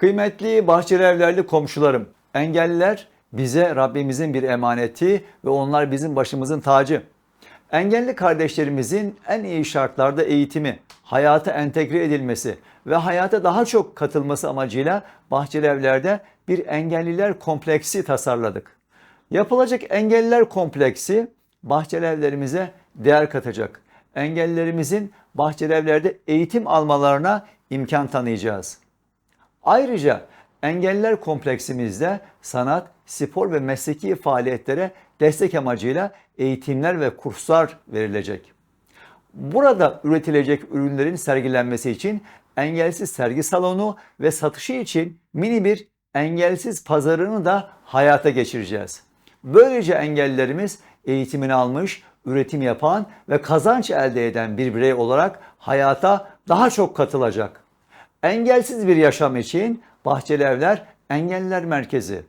Kıymetli Bahçeli Evlerli komşularım, engelliler bize Rabbimizin bir emaneti ve onlar bizim başımızın tacı. Engelli kardeşlerimizin en iyi şartlarda eğitimi, hayata entegre edilmesi ve hayata daha çok katılması amacıyla Bahçeli Evler'de bir engelliler kompleksi tasarladık. Yapılacak engelliler kompleksi Bahçeli Evlerimize değer katacak. Engellilerimizin Bahçeli Evler'de eğitim almalarına imkan tanıyacağız. Ayrıca engelliler kompleksimizde sanat, spor ve mesleki faaliyetlere destek amacıyla eğitimler ve kurslar verilecek. Burada üretilecek ürünlerin sergilenmesi için engelsiz sergi salonu ve satışı için mini bir engelsiz pazarını da hayata geçireceğiz. Böylece engellilerimiz eğitimini almış, üretim yapan ve kazanç elde eden bir birey olarak hayata daha çok katılacak. Engelsiz bir yaşam için Bahçeli Evler Engelliler Merkezi